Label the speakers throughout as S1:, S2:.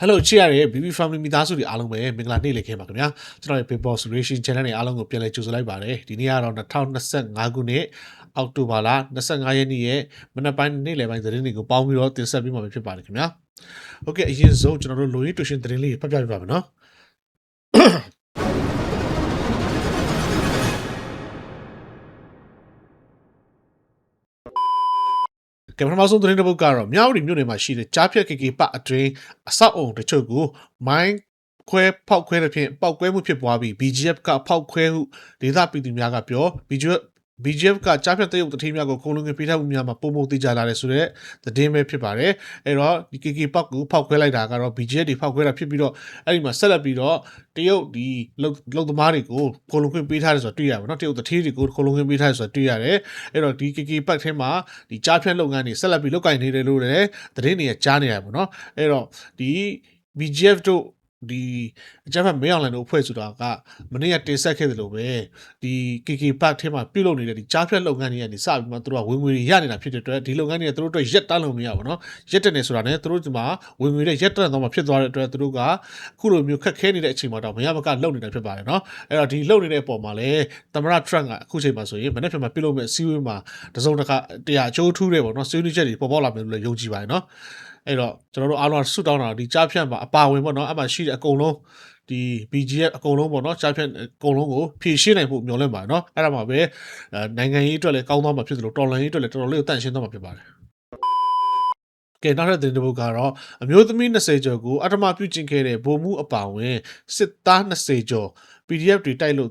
S1: Hello ချစ်ရတဲ့ BB Family မိသားစုတွေအားလုံးပဲမင်္ဂလာနေ့လေးခင်ပါခင်ဗျာကျွန်တော်ရဲ့ Paper Solution Channel နဲ့အားလုံးကိုပြန်လည်ကြိုဆိုလိုက်ပါတယ်ဒီနေ့ကတော့2025ခုနှစ်အောက်တိုဘာလ25ရက်နေ့ရဲ့မနက်ပိုင်းနေ့လယ်ပိုင်းသတင်းတွေကိုပေါင်းပြီးတော့တင်ဆက်ပေးမှာဖြစ်ပါတယ်ခင်ဗျာ Okay အရင်ဆုံးကျွန်တော်တို့ Loyin Tuition သတင်းလေးဖတ်ပြပြပါမယ်နော် ကင်မရာမဆုံးသတင်းတစ်ပုဒ်ကတော့မြောက်ရီမြို့နယ်မှာရှိတဲ့ကြားဖြတ် KK ပအတွင်းအဆောက်အုံတချို့ကိုမိုင်းခွဲဖောက်ခွဲတဲ့ဖြင့်ပောက်ကွဲမှုဖြစ်ပွားပြီး BGF ကဖောက်ခွဲဟုဒေသပြည်သူများကပြော BGF BGF ကကြားဖြတ်တဲ့ရုပ်တတိများကိုခုံလုံးငယ်ပေးထားမှုများမှာပုံမသိကြလာတယ်ဆိုတော့သတင်းပဲဖြစ်ပါတယ်အဲ့တော့ဒီ KK ပောက်ကိုဖောက်ခွဲလိုက်တာကတော့ BGF တွေဖောက်ခွဲတာဖြစ်ပြီးတော့အဲ့ဒီမှာဆက်လက်ပြီးတော့တရုတ်ဒီလုံလုံသမားတွေကိုခုံလုံးခွင့်ပေးထားတယ်ဆိုတော့တွေ့ရပါတော့တရုတ်တတိတွေကိုခုံလုံးခွင့်ပေးထားတယ်ဆိုတော့တွေ့ရတယ်အဲ့တော့ဒီ KK ပောက်ထဲမှာဒီကြားဖြတ်လုပ်ငန်းတွေဆက်လက်ပြီးလုပ်ကိုင်နေတယ်လို့လည်းသတင်းတွေကြားနေရပါတော့အဲ့တော့ဒီ BGF တို့ ဒီအကြမ်းဖက်မင်းအောင်လှိုင်တို့အဖွဲ့ဆိုတာကမနေ့ကတင်ဆက်ခဲ့တယ်လို့ပဲဒီ KK Park ထဲမှာပြုတ်လုပ်နေတဲ့ဒီကြားဖြတ်လုပ်ငန်းတွေကနေစပြီးမှသူတို့ကဝင်ငွေတွေရနေတာဖြစ်တဲ့အတွက်ဒီလုပ်ငန်းတွေကသူတို့အတွက်ရက်တန်းလို့မရဘူးเนาะရက်တက်နေဆိုတာနဲ့သူတို့ဒီမှာဝင်ငွေတွေရက်တက်တော့မှဖြစ်သွားတဲ့အတွက်သူတို့ကအခုလိုမျိုးခက်ခဲနေတဲ့အချိန်မှာတော့မရမကလုပ်နေတာဖြစ်ပါတယ်เนาะအဲ့တော့ဒီလုပ်နေတဲ့အပေါ်မှာလည်းသမရ Trump ကအခုချိန်မှာဆိုရင်မနေ့ကမှပြုတ်လုပ်မဲ့အစည်းအဝေးမှာတစုံတစ်ခါတရားအကျိုးထူးတယ်ပေါ့เนาะဆွေးနွေးချက်တွေပေါ်ပေါက်လာမယ်လို့လည်းယုံကြည်ပါတယ်เนาะ အဲ့တော့ကျွန်တော်တို့အားလုံးဆုတောင်းတာဒီကြားဖြတ်မှာအပါဝင်ပေါ့နော်အမှရှိတဲ့အကုန်လုံးဒီ BGF အကုန်လုံးပေါ့နော်ကြားဖြတ်အကုန်လုံးကိုဖြည့်ရှင်းနိုင်ဖို့မျှော်လင့်ပါတယ်နော်အဲ့ဒါမှပဲအဲနိုင်ငံရေးအတွက်လည်းကောင်းသွားမှာဖြစ်သလိုတော်လှန်ရေးအတွက်လည်းတော်တော်လေးကိုတန့်ရှင်းသွားမှာဖြစ်ပါတယ်ကဲနောက်ထပ်သတင်းတစ်ပုဒ်ကတော့အမျိုးသမီး20ကျော်ကိုအထမပြုကျင့်ခဲ့တဲ့ဗိုလ်မှူးအပါဝင်စစ်သား20ကျော် PDF တွေတိုက်လို့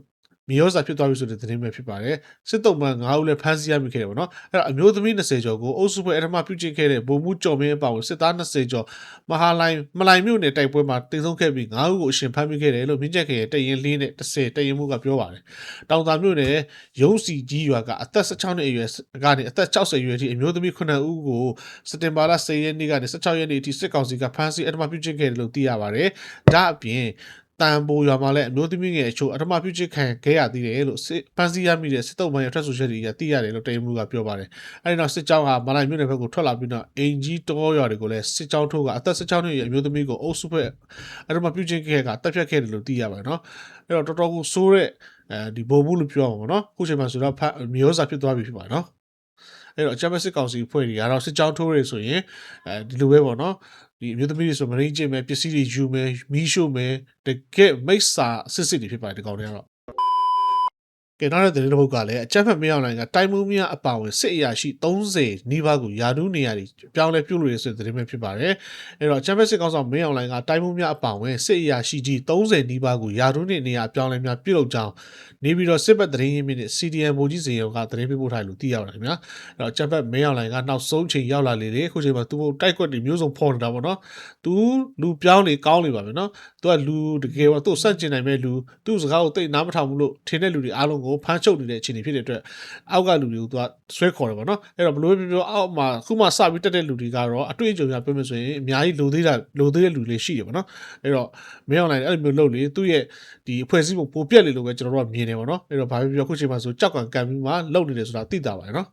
S1: မြေရောစာဖြစ်သွားပြီဆိုတဲ့သတင်းပဲဖြစ်ပါတယ်စစ်တုံးမှ9ဦးလည်းဖမ်းဆီးရမိခဲ့တယ်ပေါ့နော်အဲ့တော့အမျိုးသမီး20ကျော်ကိုအုပ်စုဖွဲ့အထမပြုကျင့်ခဲ့တဲ့ဗိုလ်မှူးကျော်မင်းအပါဝင်စစ်သား20ကျော်မဟာလိုင်မလိုင်မြို့နယ်တိုက်ပွဲမှာတင်ဆုံးခဲ့ပြီး9ဦးကိုအရှင်ဖမ်းမိခဲ့တယ်လို့မြင့်ချက်ခေရဲ့တရင်လေးနဲ့10တရင်မှုကပြောပါတယ်တောင်သာမြို့နယ်ရုံးစီကြီးရွာကအသက်16နှစ်အရွယ်ကနေအသက်60အရွယ်ထိအမျိုးသမီး9ဦးကိုစက်တင်ဘာလ10ရက်နေ့ကနေ16ရက်နေ့အထိစစ်ကောင်စီကဖမ်းဆီးအထမပြုကျင့်ခဲ့တယ်လို့သိရပါတယ်ဒါအပြင် တန်ပိုရွာမှာလည်းအမျိုးသမီးငယ်အချို့အထမပြုချစ်ခံခဲ့ရသေးတယ်လို့စစ်ဖန်စီရမိတဲ့စစ်တုံးပိုင်းရထွက်ဆိုချက်တွေကသိရတယ်လို့တရင်မှုကပြောပါတယ်။အဲဒီနောက်စစ်ကြောင်းကမလိုက်မြို့နယ်ဘက်ကိုထွက်လာပြီးတော့အင်ဂျီတောရွာတွေကိုလည်းစစ်ကြောင်းထိုးကအသက်16နှစ်အမျိုးသမီးကိုအုပ်စုဖွဲ့အထမပြုချစ်ခဲ့ကတပ်ဖြတ်ခဲ့တယ်လို့သိရပါတယ်နော်။အဲ့တော့တော်တော်ကိုစိုးတဲ့အဲဒီဘိုလ်ဘူးလို့ပြောအောင်ပေါ့နော်။ခုချိန်မှာဆိုတော့မျိုးစာဖြစ်သွားပြီဖြစ်ပါနော်။အဲ့တော့အကြမ်းဖက်စစ်ကောင်စီဖွဲ့တွေကတော့စစ်ကြောင်းထိုးရဆိုရင်အဲဒီလိုပဲပေါ့နော် ဒီအမျိုးသမီးတွေဆိုမရင်းကျင်မယ်ပစ္စည်းတွေယူမယ်မီးရှို့မယ်တကယ်မိစ္ဆာစစ်စစ်တွေဖြစ်ပါတယ်ဒီကောင်တွေကတော့ ကဲနောက်တဲ့သတင်းတစ်ပုဒ်ကလည်းအကြမ်းဖက်မင်းအောင်လိုင်းကတိုင်းမှုများအပါအဝင်စစ်အရာရှိ30နီးပါးကိုယာဒူးနေရာတွေပြောင်းလဲပြုတ်လို့ရဆိုတဲ့သတင်းပဲဖြစ်ပါတယ်အဲ့တော့အကြမ်းဖက်စစ်ကောင်ဆောင်မင်းအောင်လိုင်းကတိုင်းမှုများအပါအဝင်စစ်အရာရှိကြီး30နီးပါးကိုယာဒူးနေနေရာပြောင်းလဲများပြုတ်လို့ကြောင်းနေပြီးတော့စစ်ဘက်သတင်းရင်းမြစ်နဲ့ CDM ဗိုလ်ကြီးစင်ရုံကသတင်းပေးပို့ထားလို့သိရပါတယ်ခင်ဗျာအဲ့တော့အကြမ်းဖက်မင်းအောင်လိုင်းကနောက်ဆုံးချိန်ရောက်လာလေလေအခုချိန်မှာသူ့တိုက်ကွက်တွေမျိုးစုံဖော်နေတာပေါ့နော်သူလူပြောင်းနေကောင်းနေပါပဲနော်သူကလူတကယ်တော့သူ့စန့်ကျင်နိုင်မဲ့လူသူ့စကားကိုသိနားမထောင်ဘူးလို့ထင်တဲ့လူတွေအားလုံးကိုဖမ်းချုပ်နေတဲ့အခြေအနေဖြစ်တဲ့အတွက်အောက်ကလူတွေကိုသူကဆွဲခေါ်တယ်ပေါ့နော်အဲ့တော့ဘလို့ပြောပြောအောက်မှာခုမှစပြီးတက်တဲ့လူတွေကတော့အတွေ့အကြုံရပြောမယ်ဆိုရင်အများကြီးလိုသေးတာလိုသေးတဲ့လူတွေရှိတယ်ပေါ့နော်အဲ့တော့မင်းအောင်လိုင်းအဲ့လိုမျိုးလုပ်လေသူ့ရဲ့ဒီအဖွဲ့အစည်းပုံပိုပြက်လေလို့ပဲကျွန်တော်တို့ကမြင်တယ်ပေါ့နော်အဲ့တော့ဘာဖြစ်ပြောခုချိန်မှာဆိုကြောက်ကံကံပြီးမှလုပ်နေတယ်ဆိုတာသိတာပါတယ်နော်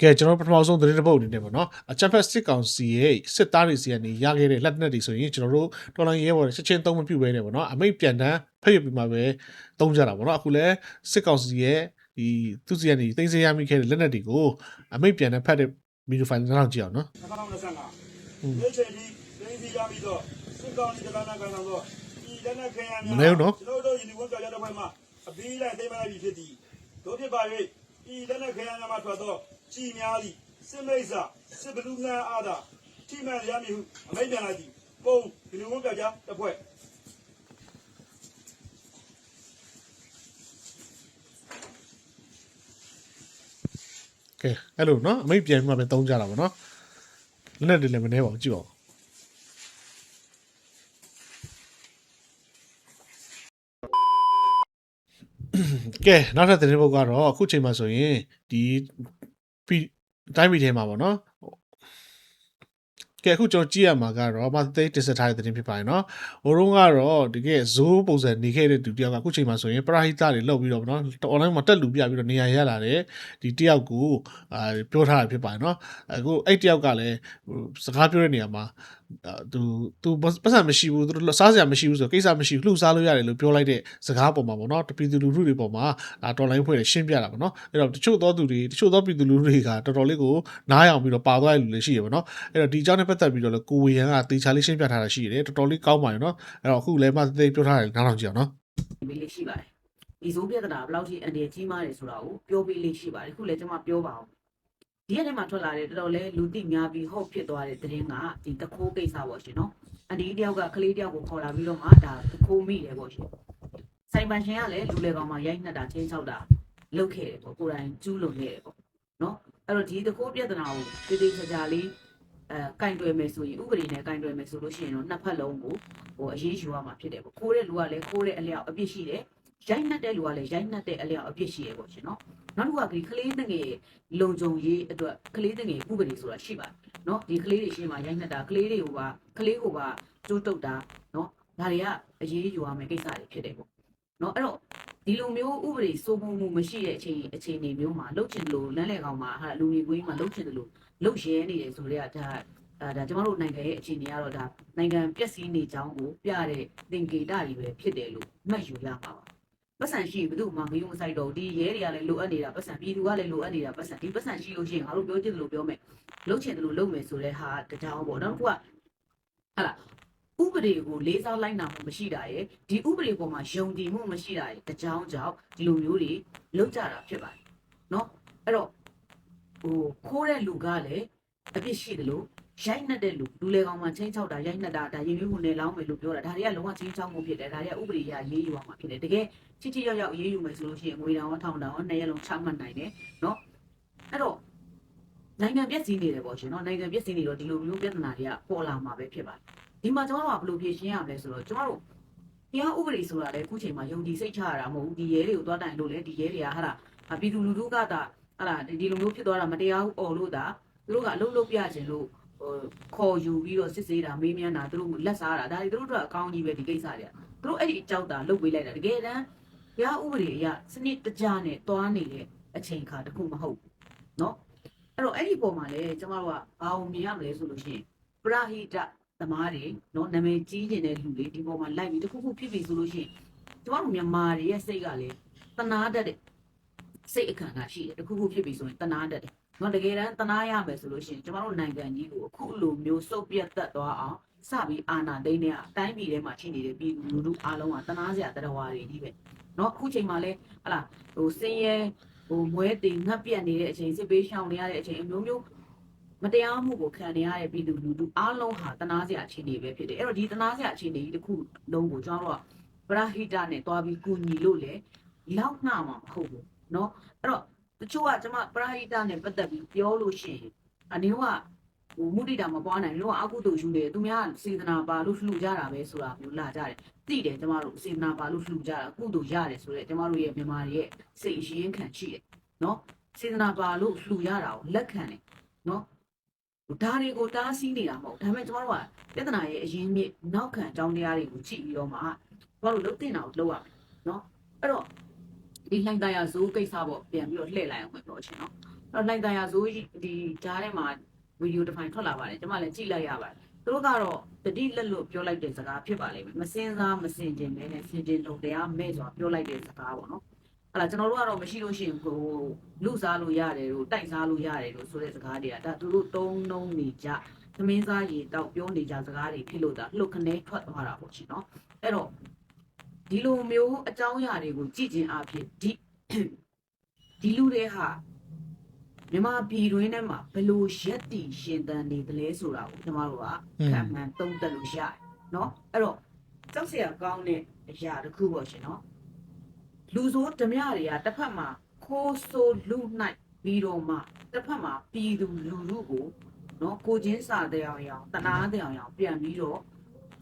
S1: ကဲကျွန်တော်ပထမဆုံးသတင်းတစ်ပုဒ်အနေနဲ့ပေါ့နော်အချက်ဖက်စစ်ကောင်စီရဲ့စစ်သားတွေစီကနေရခဲ့တဲ့လက်နက်တွေဆိုရင်ကျွန်တော်တို့တော်လိုင်းရဲဘော်တွေချက်ချင်းသုံးမပြုတ်ပဲနေပေါ့နော်အမိတ်ပြန်တန်းဖက်ရပြီးမှပဲသုံးကြတာပေါ့နော်အခုလဲစစ်ကောင်စီရဲ့ဒီသူစီကနေသိမ်းဆည်းရမိခဲ့တဲ့လက်နက်တွေကိုအမိတ်ပြန်တန်းဖက်တဲ့ဗီဒီယိုဖိုင်လောက်ကြည့်အောင်နော်
S2: 2025ဒီချိန်ဒီသိသိရပြီးတော့စစ်ကောင်စီကနာကန်တော့ဒီလက်နက်ခဲယမ်း
S1: မလဲဘူးနော်
S2: ကျွန်တော်တို့ယင်းဝန်ပြရတဲ့ဘက်မှာအပြီးလိုက်သိမ်းမလိုက်ပြီဖြစ်သည်တို့ဖြစ်ပါ၍ဒီလက်နက်ခဲယမ်းများမှာထွက်တော့ ကြည်များသည့်စစ်မိတ်ဆာစစ်ဘလူးငန်းအားသာထိမှန်ရမည်ဟုအမိန့်ပြန်လိုက်သည်ပုံဒီလိုဝန်ပြကြတစ်ဖွဲ့
S1: ကဲအဲ့လိုနော်အမိတ်ပြန်ပြီးမှပဲသုံးကြတာပေါ့နော်လက်နက်တွေလည်းမနှဲပါဘူးကြည့်ပါဦးကဲနောက်ထပ်သတင်းပုတ်ကတော့အခုချိန်မှာဆိုရင်ဒီ ပြီးတိုင်းပြည်ထဲမှာပေါ့နော်ကဲအခုကျွန်တော်ကြည့်ရမှာကတော့မသိတင်ဆက်ထားတဲ့သတင်းဖြစ်ပါတယ်နော်ဟိုတုန်းကတော့တကယ်ဇိုးပုံစံနေခဲ့တဲ့သူတယောက်ကအခုချိန်မှာဆိုရင်ပရာဟိတတွေလောက်ပြီးတော့ဗောနော် online မှာတက်လူပြပြီးတော့နေရာရလာတယ်ဒီတယောက်ကိုအာပြောထားတာဖြစ်ပါတယ်နော်အခုအဲ့တယောက်ကလည်းဟိုစကားပြောတဲ့နေရာမှာအာ သူသူပတ်စံမရှိဘူးသူတို့စားစရာမရှိဘူးဆိုတော့ကိစ္စမရှိဘူးလှူစားလို့ရတယ်လို့ပြောလိုက်တဲ့စကားပေါ်မှာဗောနော်တပီသူလူထုတွေပေါ်မှာအာတော်လိုင်းဖွဲ့တွေရှင်းပြတာဗောနော်အဲ့တော့တချို့သောသူတွေတချို့သောပြည်သူလူထုတွေကတော်တော်လေးကိုနားရောင်ပြီးတော့ပါသွားတဲ့လူတွေရှိရဗောနော်အဲ့တော့ဒီအကြောင်းနဲ့ပတ်သက်ပြီးတော့လေကိုဝေရန်ကတေချာလေးရှင်းပြထားတာရှိတယ်တော်တော်လေးကောင်းပါတယ်နော်အဲ့တော့အခုလည်းမသိပြောထားတယ်နားထောင်ကြည့်အောင်နော်
S3: ပေးလေးရှိပါတယ်ဒီဇိုးပြဿနာဘယ်လောက်ထိအန်ဒီကြီးမားတယ်ဆိုတာကိုပြောပေးလေးရှိပါတယ်ခုလည်းကျွန်မပြောပါအောင် ဒီရက်ထဲမှာထွက်လာတဲ့တော်တော်လေးလူသိများပြီးဟုတ်ဖြစ်သွားတဲ့သတင်းကဒီတခိုးကိစ္စပေါ့ရှင်နော်အန်ဒီတယောက်ကကလေးတယောက်ကိုခေါ်လာပြီးတော့မှဒါတခိုးမိတယ်ပေါ့ရှင်ဆိုင်ပန်ရှင်ကလည်းလူလေကောင်မှရိုက်နှက်တာချင်းချောက်တာလုပ်ခဲ့တယ်ပေါ့ကိုယ်တိုင်ကျူးလွန်ခဲ့တယ်ပေါ့နော်အဲ့တော့ဒီတခိုးပြဿနာကိုတေးသေးချာချာလေးအဲကင်တွယ်မယ်ဆိုရင်ဥပဒေနဲ့ကင်တွယ်မယ်ဆိုလို့ရှိရင်တော့နှစ်ဖက်လုံးကိုဟိုအရေးယူရမှာဖြစ်တယ်ပေါ့ခိုးတဲ့လူကလည်းခိုးတဲ့အလျောက်အပြစ်ရှိတယ် ရိုက်နှက်တဲ့လူကလည်းရိုက်နှက်တဲ့အလျောက်အပြစ်ရှိရပေါ့ရှင်နော်နောက်တစ်ခုကဒီကလေးငယ်လုံခြုံရေးအတွက်ကလေးငယ်ဥပဒေဆိုတာရှိပါတယ်နော်ဒီကလေးတွေရှင်းမှာရိုက်နှက်တာကလေးတွေကိုပါကလေးကိုပါကျိုးတုတ်တာနော်ဒါတွေကအရေးယူရမယ့်ကိစ္စတွေဖြစ်တယ်ပေါ့နော်အဲ့တော့ဒီလိုမျိုးဥပဒေစိုးမိုးမှုမရှိတဲ့အချိန်အချိန်တွေမျိုးမှာလှုပ်ချင်တယ်လို့လမ်းလေကောင်မှာဟာလူမျိုးကွင်းမှာလှုပ်ချင်တယ်လို့လှုပ်ရဲနေတယ်ဆိုတော့ဒါအဲဒါကျမတို့နိုင်ငံရဲ့အခြေအနေကတော့ဒါနိုင်ငံပျက်စီးနေကြောင်းကိုပြတဲ့သင်္ကေတတွေပဲဖြစ်တယ်လို့မှတ်ယူရမှာပါ ပတ်စံရှိဘယ်သူမှမယုံဆိုင်တော့ဒီရဲတွေကလည်းလိုအပ်နေတာပတ်စံပြည်သူကလည်းလိုအပ်နေတာပတ်စံဒီပတ်စံရှိလို့ရှိရင်ငါတို့ပြောချင်တယ်လို့ပြောမယ်လှုပ်ချင်တယ်လို့လုပ်မယ်ဆိုတဲ့ဟာတကြောင်ပေါ့နောက်တစ်ခုကဟာလားဥပဒေကိုလေးစားလိုက်နာမှုမရှိတာရယ်ဒီဥပဒေပေါ်မှာယုံကြည်မှုမရှိတာရယ်တကြောင်ကြောင့်ဒီလိုမျိုးတွေလုပ်ကြတာဖြစ်ပါတယ်เนาะအဲ့တော့ဟိုခိုးတဲ့လူကလည်းအပြစ်ရှိတယ်လို့ ရိုက်နှက်တဲ့လူလူလေကောင်မှချင်းချောက်တာရိုက်နှက်တာဒါရင်ရွေးဝင်နေလောင်းမယ်လို့ပြောတာဒါတွေကလုံးဝချင်းချောက်မှုဖြစ်တယ်ဒါတွေကဥပဒေအရရေးယူရမှာဖြစ်တယ်တကယ်ချစ်ချစ်ရောက်ရောက်ရေးယူမယ်ဆိုလို့ရှိရင်ငွေတောင်ထောင်တောင်နှစ်ရက်လုံးချမှတ်နိုင်တယ်နော်အဲ့တော့နိုင်ငံပြည့်စည်နေတယ်ပေါ့ရှင်နော်နိုင်ငံပြည့်စည်နေတော့ဒီလိုမျိုးပြဿနာတွေကပေါ်လာမှာပဲဖြစ်ပါတယ်ဒီမှာကျွန်တော်တို့ကဘယ်လိုဖြေရှင်းရမလဲဆိုတော့ကျွန်တော်တို့တရားဥပဒေဆိုတာလေအခုချိန်မှာယုံကြည်စိတ်ချရတာမဟုတ်ဘူးဒီရဲတွေကိုသွားတိုင်လို့လေဒီရဲတွေကဟာလားပြည်သူလူထုကတာဟာလားဒီလိုမျိုးဖြစ်သွားတာမတရားဘူးအော်လို့တာသူတို့ကအလုပ်လုပ်ပြခြင်းလို့ ဟိုခေါ်ယူပြီးတော့စစ်ဆေးတာမေးမြန်းတာသူတို့လက်စားတာဒါတွေသူတို့တို့အကောင်းကြီးပဲဒီကိစ္စတွေကသူတို့အဲ့ဒီအကြောက်တာလုတ်ပေးလိုက်တာတကယ်တမ်းတရားဥပဒေအရစနစ်တကျနဲ့တွားနေတဲ့အချိန်ခါတစ်ခုမဟုတ်ဘူးเนาะအဲ့တော့အဲ့ဒီပုံမှာလေကျမတို့ကဘာအောင်မြင်ရမလဲဆိုလို့ရှိရင်ပရဟိတသမားတွေเนาะနာမည်ကြီးနေတဲ့လူတွေဒီပုံမှာလိုက်ပြီးတစ်ခုခုဖြစ်ပြီဆိုလို့ရှိရင်ကျမတို့မြန်မာတွေရဲ့စိတ်ကလေတနာတတ်တဲ့စိတ်အခမ်းကရှိတယ်တစ်ခုခုဖြစ်ပြီဆိုရင်တနာတတ်တယ်။ နော်တကယ်တမ်းတနာရမယ်ဆိုလို့ရှိရင်ကျမတို့နိုင်ငံကြီးကိုအခုလိုမျိုးစုပ်ပြတ်သက်သွားအောင်စပြီးအာဏာသိမ်းတဲ့အတိုင်းပြည်ထဲမှာရှိနေတဲ့ပြည်သူလူထုအားလုံးကတနာစရာတရားဝါတွေကြီးပဲ။နော်အခုချိန်မှာလဲဟလာဟိုစင်းရဲဟိုမွဲတင်ငတ်ပြတ်နေတဲ့အချိန်စစ်ပေးရှောင်နေရတဲ့အချိန်အမျိုးမျိုးမတရားမှုကိုခံနေရတဲ့ပြည်သူလူထုအားလုံးဟာတနာစရာအခြေအနေပဲဖြစ်တယ်။အဲ့တော့ဒီတနာစရာအခြေအနေကြီးတစ်ခုလုံးကိုကျွန်တော်တို့ကပရဟိတနဲ့တွားပြီးကူညီလို့လေလောက်နှမှာမဟုတ်ဘူးเนาะအဲ့တော့ တချို့ကကျမပရဟိတနဲ့ပတ်သက်ပြီးပြောလို့ရှိရင်အနည်းကဟိုမုဒိတာမပွားနိုင်ဘူးလို့အကုသို့ယူတယ်သူများစေတနာပါလို့လှူကြတာပဲဆိုတာမျိုးလာကြတယ်သိတယ်ကျမတို့စေတနာပါလို့လှူကြတာအကုသို့ရတယ်ဆိုတော့ကျမတို့ရဲ့မြန်မာတွေရဲ့စိတ်အရင်းခံရှိတယ်နော်စေတနာပါလို့လှူရတာကိုလက်ခံတယ်နော်ဒါတွေကိုတားဆီးနေတာမဟုတ်ဒါပေမဲ့ကျမတို့ကပြဿနာရဲ့အရင်းမြစ်နောက်ခံအကြောင်းတရားတွေကိုကြည့်ပြီးတော့မှကျမတို့လုပ်တင်တာကိုလုပ်ရမယ်နော်အဲ့တော့ ဒီလိုက်သားရဇိုးကိစ္စပေါ့ပြန်ပြီးတော့လှည့်လိုက်အောင်ပဲပြောချင်တော့အဲ့တော့လိုက်သားရဇိုးဒီဓာတ်ထဲမှာဗီဒီယိုတစ်ဖိုင်ထွက်လာပါတယ်ကျွန်မလည်းကြည့်လိုက်ရပါတယ်သူတို့ကတော့တတိလက်လို့ပြောလိုက်တဲ့စကားဖြစ်ပါလိမ့်မယ်မစင်စားမစင်ကျင်ပဲနဲ့စင်ကျင်လုံတရားမဲ့ဆိုတာပြောလိုက်တဲ့စကားပေါ့နော်အဲ့ဒါကျွန်တော်တို့ကတော့မရှိလို့ရှိရင်ဟိုလူစားလို့ရတယ်လို့တိုက်စားလို့ရတယ်လို့ဆိုတဲ့စကားတွေကဒါသူတို့တုံးနှုံးနေကြသမင်းစားရေတောက်ပြောနေကြစကားတွေဖြစ်လို့ဒါလှုပ်ခနဲထွက်သွားတာပေါ့ရှင်နော်အဲ့တော့ ဒီလိုမျိုးအကြောင်းအရာတွေကိုကြည့်ခြင်းအဖြစ်ဒီဒီလူတွေဟာမြန်မာပြည်တွင်းထဲမှာဘယ်လိုရက်တီရှင်သန်နေသလဲဆိုတာကိုကျွန်တော်တို့ကခံမှန်းသုံးသပ်လို့ရတယ်နော်အဲ့တော့ကြောက်စရာကောင်းတဲ့အရာတစ်ခုပေါ့ရှင်နော်လူဆိုးဓမြတွေကတစ်ဖက်မှာခိုးဆိုးလူနိုင်ပြီးတော့မှတစ်ဖက်မှာပြည်သူလူထုကိုနော်ကိုချင်းစာတဲ့အောင်ရအောင်တနာတဲ့အောင်ရအောင်ပြန်ပြီးတော့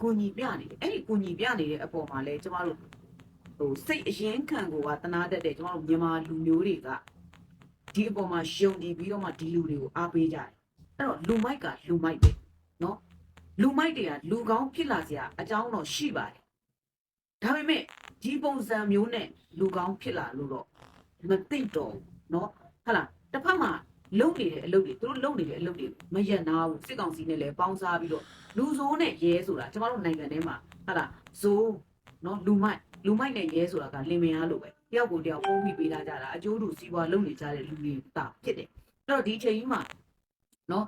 S3: ကိုညီပြနေတယ်အဲ့ဒီကိုညီပြနေတဲ့အပေါ်မှာလဲကျမတို့ဟိုစိတ်အရင်ခံကိုကတနာတတ်တယ်ကျမတို့မြန်မာလူမျိုးတွေကဒီအပေါ်မှာယုံကြည်ပြီးတော့မှဒီလူတွေကိုအားပေးကြတယ်အဲ့တော့လူမိုက်ကလူမိုက်ပဲနော်လူမိုက်တွေကလူကောင်းဖြစ်လာစရာအကြောင်းတော့ရှိပါတယ်ဒါပေမဲ့ဒီပုံစံမျိုးနဲ့လူကောင်းဖြစ်လာလို့တော့မသိတော့ဘူးနော်ဟုတ်လားတစ်ဖက်မှာ လုံနေတဲ့အလုပ်တွေသူတို့လုံနေတဲ့အလုပ်တွေမရနာဘူးစစ်ကောင်စီနဲ့လည်းပေါင်းစားပြီးတော့လူဆိုးနဲ့ရဲဆိုတာကျမတို့နိုင်ငံထဲမှာဟုတ်လားဇိုးနော်လူမိုက်လူမိုက်နဲ့ရဲဆိုတာကလင်မယားလိုပဲတယောက်ကိုတယောက်ပုံပြီးပေးလာကြတာအကျိုးတူစီးပွားလုံနေကြတဲ့လူတွေတာဖြစ်တယ်အဲ့တော့ဒီအချိန်ကြီးမှာနော်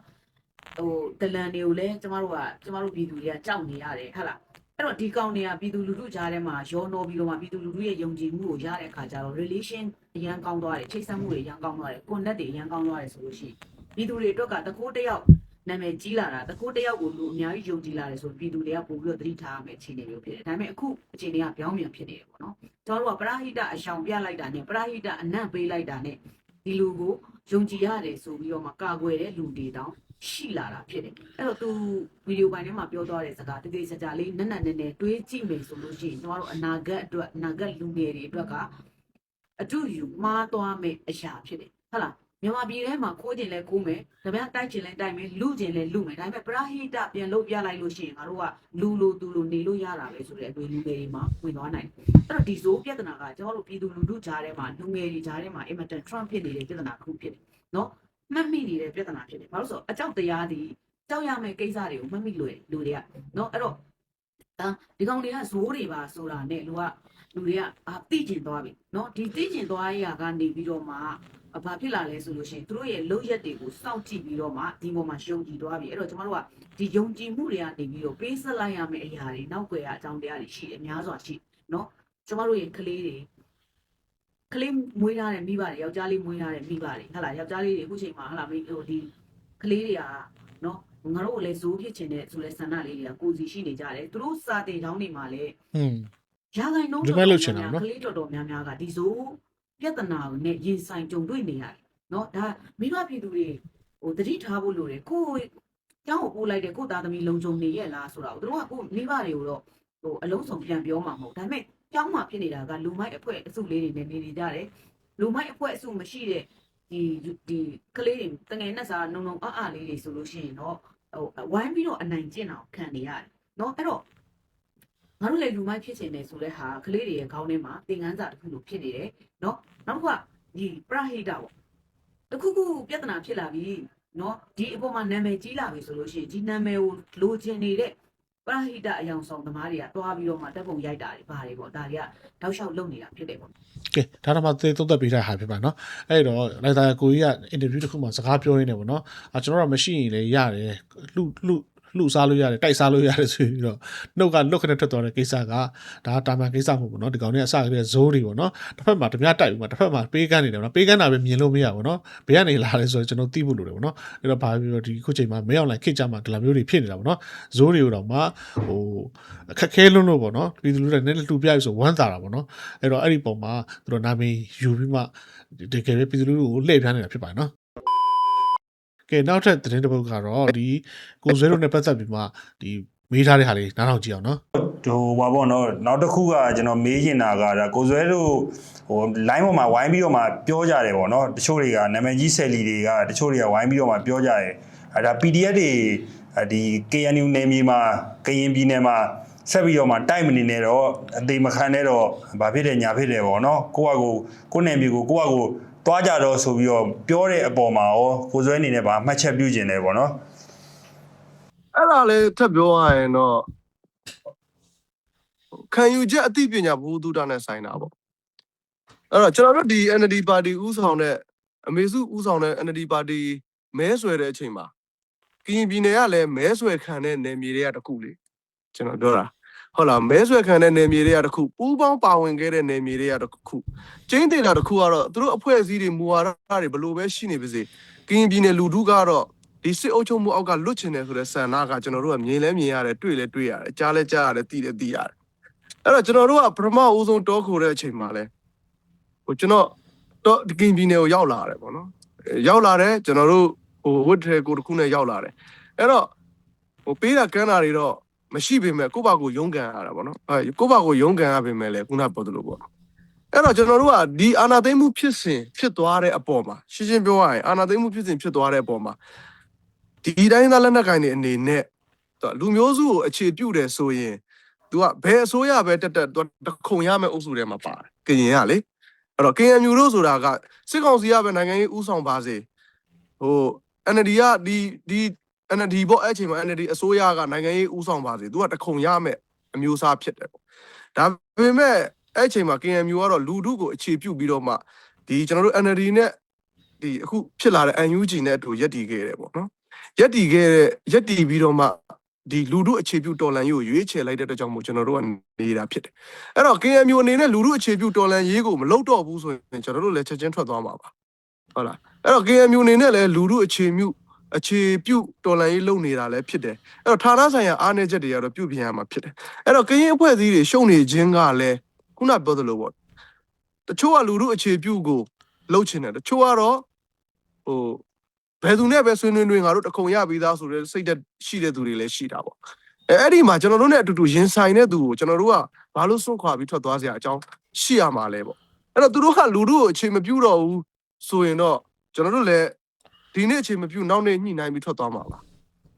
S3: ဟိုတလန်တွေကိုလည်းကျမတို့ကကျမတို့ပြည်သူတွေကကြောက်နေရတယ်ဟုတ်လား အဲ့တော့ဒီကောင်တွေကပြည်သူလူထုကြားထဲမှာရောနှောပြီးတော့မှပြည်သူလူထုရဲ့ယုံကြည်မှုကိုရတဲ့အခါကျတော့ relation အရန်ကောင်းသွားတယ်ချိတ်ဆက်မှုတွေအရန်ကောင်းသွားတယ် connect တွေအရန်ကောင်းသွားတယ်ဆိုလို့ရှိရင်ပြည်သူတွေအတွက်ကတကိုးတစ်ယောက်နာမည်ကြီးလာတာတကိုးတစ်ယောက်ကိုလူအများကြီးယုံကြည်လာတယ်ဆိုပြည်သူတွေကပို့ပြီးတော့သတိထားရမယ့်အခြေအနေမျိုးဖြစ်တယ်ဒါပေမဲ့အခုအခြေအနေကပြောင်းပြန်ဖြစ်နေတယ်ပေါ့နော်ကျွန်တော်တို့ကပရဟိတအရှောင်ပြလိုက်တာနဲ့ပရဟိတအနံ့ပေးလိုက်တာနဲ့ဒီလူကိုယုံကြည်ရတယ်ဆိုပြီးတော့မှကာကွယ်တဲ့လူတွေတောင် ရှိလာတာဖြစ်တယ်အဲ့တော့သူဗီဒီယိုပိုင်းထဲမှာပြောသွားတဲ့စကားတကယ်စကြလေးနက်နက်နဲနဲတွေးကြည့်မယ်ဆိုလို့ရှိရင်ကျွန်တော်တို့အနာဂတ်အတွက်အနာဂတ်လူငယ်တွေအတွက်ကအတူယူမှားသွားမယ့်အရာဖြစ်တယ်ဟုတ်လားမြန်မာပြည်ထဲမှာခိုးကျင်လဲခိုးမယ်။ဒါပေမဲ့တိုက်ကျင်လဲတိုက်မယ်၊လူကျင်လဲလူမယ်။ဒါပေမဲ့ပရဟိတပြန်လုပ်ပြလိုက်လို့ရှိရင်ငါတို့ကလူလိုသူလိုနေလို့ရတာပဲဆိုတဲ့အတွေ့လူငယ်တွေမှာဝင်သွားနိုင်တယ်။အဲ့တော့ဒီဇိုးပြဿနာကကျွန်တော်တို့ပြည်သူလူထုကြားထဲမှာလူငယ်တွေကြားထဲမှာအင်မတန် Trump ဖြစ်နေတဲ့ပြဿနာတစ်ခုဖြစ်တယ်။နော်။ မှတ်မိနေတဲ့ပြဿနာဖြစ်တယ်။ဘာလို့လဲဆိုတော့အကြောက်တရားဒီကြောက်ရမယ့်ကိစ္စတွေကိုမှတ်မိလို့လူတွေကနော်အဲ့တော့ဒါဒီကောင်တွေကဇိုးတွေပါဆိုတာနဲ့လူကလူတွေကအာသိကျင်သွားပြီနော်ဒီသိကျင်သွားရကနေပြီးတော့မှ အဘာဖြစ်လာလဲဆိုလို့ရှိရင်သူတို့ရဲ့လုံရက်တွေကိုစောင့်ကြည့်ပြီးတော့မှဒီပေါ်မှာယုံကြည်သွားပြီအဲ့တော့ကျမတို့ကဒီယုံကြည်မှုတွေကနေပြီးတော့ပေးဆက်လိုက်ရမယ့်အရာတွေနောက်ွယ်အကြောင်းတရားတွေရှိတယ်အများစွာရှိเนาะကျမတို့ရဲ့ကလေးတွေ ကလေးမွေးထားတဲ့မိဘတွေယောက်ျားလေးမွေးထားတဲ့မိဘတွေဟဟလားယောက်ျားလေးတွေအခုချိန်မှာဟဟလားမိဟိုဒီကလေးတွေကနော်ငါတို့ကိုလည်းဇိုးဖြစ်ချင်တဲ့ဆိုလဲဆန္ဒလေးတွေကကိုစီရှိနေကြတယ်သူတို့စာတင်တောင်းနေမှာလဲ
S1: อืม
S3: ရာဂိုင်နှုံး
S1: တော်
S3: ကလေးတော်တော်များများကဒီဇိုးပြဿနာကိုနဲ့ရင်ဆိုင်ကြုံတွေ့နေရတယ်နော်ဒါမိဘပြည်သူတွေဟိုတတိထားဖို့လိုတယ်ကိုကျောင်းကိုပို့လိုက်တယ်ကိုသားသမီးလုံခြုံနေရဲ့လားဆိုတော့သူတို့ကကိုမိဘတွေကိုတော့ဟိုအလုံးစုံပြန်ပြောမှာမဟုတ်ဒါပေမဲ့ ကျောင်းမှာဖြစ်နေတာကလူမိုက်အဖွဲ့အစုလေးတွေနဲ့နေနေကြတယ်လူမိုက်အဖွဲ့အစုမရှိတဲ့ဒီဒီကလေးတွေတငယ်နဲ့စားနုံနုံအအလေးတွေဆိုလို့ရှိရင်တော့ဟိုဝိုင်းပြီးတော့အနိုင်ကျင့်အောင်ခံနေရတယ်နော်အဲ့တော့ ငါတို့လည်းလူမိုက်ဖြစ်ချင်တယ်ဆိုတဲ့ဟာကလေးတွေရဲ့ခေါင်းထဲမှာသင်ခန်းစာတစ်ခုလိုဖြစ်နေတယ်เนาะနောက်တစ်ခုကဒီပရဟိတပေါ့တစ်ခုခုပြဿနာဖြစ်လာပြီเนาะဒီအပေါ်မှာနာမည်ကြီးလာပြီဆိုလို့ရှိရင်ဒီနာမည်ကိုလိုချင်နေတဲ့ ပရဟိတအယောင်ဆောင်သမားတွေကတွားပြီးတော့မှတပ်ပုံရိုက်တာတွေဘာတွေပေါ့ဒါတွေကတောက်လျှောက်လုပ်နေတာဖြစ်တယ်ပေါ့
S1: ကဲဒါတော့မှသေသုံးသက်ပေးတဲ့ဟာဖြစ်ပါနော်အဲ့တော့လိုက်တာကိုကြီးကအင်တာဗျူးတစ်ခုမှစကားပြောရင်းနေပေါ့နော်အာကျွန်တော်တို့ကမရှိရင်လည်းရတယ်လှလှ လှစားလို့ရတယ်တိုက်စားလို့ရတယ်ဆိုပြီးတော့နှုတ်ကလွတ်ခနဲ့ထွက်သွားတဲ့ကိစ္စကဒါတာမန်ကိစ္စမဟုတ်ဘူးနော်ဒီကောင်တွေကအစကတည်းကဇိုးတွေပေါ့နော်တစ်ဖက်မှာဓမြတိုက်ပြီးမှတစ်ဖက်မှာပေးကန်းနေတယ်ပေါ့နော်ပေးကန်းတာပဲမြင်လို့မရဘူးနော်ဘေးကနေလာတယ်ဆိုတော့ကျွန်တော်သိဖို့လိုတယ်ပေါ့နော်အဲ့တော့ဘာပြီးတော့ဒီခုချိန်မှာမရောက်လိုက်ခစ်ကြမှာဒီလိုမျိုးတွေဖြစ်နေတာပေါ့နော်ဇိုးတွေကိုတော့မှဟိုအခက်ခဲလွန်းလို့ပေါ့နော်ပြည်သူလူတွေနဲ့တူပြရဆိုဝမ်းသာတာပေါ့နော်အဲ့တော့အဲ့ဒီပုံမှာသူတို့နာမည်ယူပြီးမှတကယ်ပဲပြည်သူလူထုကိုလှည့်ဖျားနေတာဖြစ်ပါတယ်နော် ကဲနောက်ထပ်သတင်းတစ်ပုဒ်ကတော့ဒီကိုဇွဲတို့နဲ့ပတ်သက်ပြီးမှဒီမေးထားတဲ့ဟာလေးနားထောင်ကြည့်အောင်နော်
S4: ဟိုဘာပေါ့နော်နောက်တစ်ခုကကျွန်တော်မေးချင်တာကဒါကိုဇွဲတို့ဟို line ပေါ်မှာဝိုင်းပြီးတော့မှပြောကြတယ်ပေါ့နော်တချို့တွေကနာမည်ကြီးဆယ်လီတွေကတချို့တွေကဝိုင်းပြီးတော့မှပြောကြတယ်အဲဒါ PDF တွေအဲဒီ KNU နယ်မြေမှာကရင်ပြည်နယ်မှာဆက်ပြီးတော့မှတိုက်မနေနဲ့တော့အသေးမခံနဲ့တော့ဘာဖြစ်တယ်ညာဖြစ်တယ်ပေါ့နော်ကိုကကိုကိုနယ်မြေကိုကိုကကို တွားကြတော့ဆိုပြီးတော့ပြောတဲ့အပေါ်မှာရောကိုဇွဲအနေနဲ့ဗာမှတ်ချက်ပြုကျင်တယ်ပေါ့နော်
S5: အဲ့ဒါလည်းထပ်ပြောရရင်တော့ခံယူချက်အသိပညာဘုသူတနဲ့ဆိုင်တာပေါ့အဲ့တော့ကျွန်တော်တို့ဒီ NLD ပါတီဥဆောင်တဲ့အမေစုဥဆောင်တဲ့ NLD ပါတီမဲဆွယ်တဲ့အချိန်မှာကရင်ပြည်နယ်ကလည်းမဲဆွယ်ခံတဲ့နယ်မြေတွေကတစ်ခုလေကျွန်တော်ပြောတာ ဟုတ်လားမဲဆွယ်ခံတဲ့နယ်မြေတွေကတစ်ခုပူးပေါင်းပါဝင်ခဲ့တဲ့နယ်မြေတွေကတစ်ခုကျင်းတင်တာတစ်ခုကတော့သူတို့အဖွဲ့အစည်းတွေမူဝါဒတွေဘယ်လိုပဲရှိနေပါစေကရင်ပြည်နယ်လူထုကတော့ဒီစစ်အုပ်ချုပ်မှုအောက်ကလွတ်ချင်တယ်ဆိုတဲ့ဆန္ဒကကျွန်တော်တို့ကမြင်လဲမြင်ရတယ်တွေ့လဲတွေ့ရတယ်ကြားလဲကြားရတယ်သိလဲသိရတယ်အဲ့တော့ကျွန်တော်တို့ကပထမဦးဆုံးတောခိုတဲ့အချိန်မှာလဲဟိုကျွန်တော်တော့ဒီကင်ပြည်နယ်ကိုရောက်လာတယ်ပေါ့နော်အဲရောက်လာတယ်ကျွန်တော်တို့ဟိုဝတ်ထဲကိုတစ်ခုနဲ့ရောက်လာတယ်အဲ့တော့ဟိုပေးတာကမ်းတာတွေတော့ မရှိပေမဲ့ကိုယ့်ဘာကိုရုန်းကန်ရတာပေါ့နော်အဲကိုယ့်ဘာကိုရုန်းကန်ရပေမဲ့လဲခုနပြောသလိုပေါ့အဲ့တော့ကျွန်တော်တို့ကဒီအာနာသိမ့်မှုဖြစ်စဉ်ဖြစ်သွားတဲ့အပေါ်မှာရှင်းရှင်းပြောရရင်အာနာသိမ့်မှုဖြစ်စဉ်ဖြစ်သွားတဲ့အပေါ်မှာဒီတိုင်းသားလက်နက်ကိုင်တွေအနေနဲ့သူကလူမျိုးစုကိုအခြေပြုတယ်ဆိုရင် तू ကဘယ်အစိုးရပဲတက်တက် तू တခုံရမယ့်အုပ်စုထဲမှာပါတယ်ကရင်ကလေအဲ့တော့ KNU လို့ဆိုတာကစစ်ကောင်စီကပဲနိုင်ငံရေးဥဆောင်ပါစေဟို NLD ကဒီဒီ NLD ပေါ့အဲ့အချိန်မှာ NLD အစိုးရကနိုင်ငံရေးဥဆောင်ပါစေ तू ကတခုံရမယ့်အမျိုးအစားဖြစ်တယ်ပေါ့ဒါပေမဲ့အဲ့အချိန်မှာ KNU ကတော့လူထုကိုအခြေပြုပြီးတော့မှဒီကျွန်တော်တို့ NLD နဲ့ဒီအခုဖြစ်လာတဲ့ UNG နဲ့အတူရက်တည်ခဲ့တယ်ပေါ့နော်ရက်တည်ခဲ့တဲ့ရက်တည်ပြီးတော့မှဒီလူထုအခြေပြုတော်လန်ရေးကိုရွေးချယ်လိုက်တဲ့အတွက်ကြောင့်မို့ကျွန်တော်တို့ကနေတာဖြစ်တယ်။အဲ့တော့ KMU အနေနဲ့လူထုအခြေပြုတော်လန်ရေးကိုမလုပ်တော့ဘူးဆိုရင်ကျွန်တော်တို့လည်းချက်ချင်းထွက်သွားမှာပါ။ဟုတ်လား။အဲ့တော့ KMU အနေနဲ့လည်းလူထုအခြေပြု အခြေပြုတော်လန်ရေးလုပ်နေတာလည်းဖြစ်တယ်။အဲ့တော့ဌာနဆိုင်ရာအားနည်းချက်တွေကတော့ပြုပြင်ရမှာဖြစ်တယ်။အဲ့တော့ကရင်အဖွဲ့အစည်းတွေရှုံနေခြင်းကလည်းခုနပြောသလိုပေါ့။တချို့ကလူထုအခြေပြုကိုလှုပ်ချင်တယ်။တချို့ကတော့ဟိုဘယ်သူနဲ့ပဲဆွေးနွေးနွေးငါတို့တခုံရပြီးသားဆိုတဲ့စိတ်သက်ရှိတဲ့သူတွေလည်းရှိတာပေါ့အဲအဲ့ဒီမှာကျွန်တော်တို့နဲ့အတူတူရင်ဆိုင်တဲ့သူကိုကျွန်တော်တို့ကဘာလို့စွန့်ခွာပြီးထွက်သွားစရာအကြောင်းရှိရမှာလဲပေါ့အဲ့တော့သူတို့ကလူတို့ကိုအခြေမပြူတော့ဘူးဆိုရင်တော့ကျွန်တော်တို့လည်း ဒီနေ့အခြေမပြူနောက်နေ့ညှိနှိုင်းပြီးထွက်သွားမှာပါ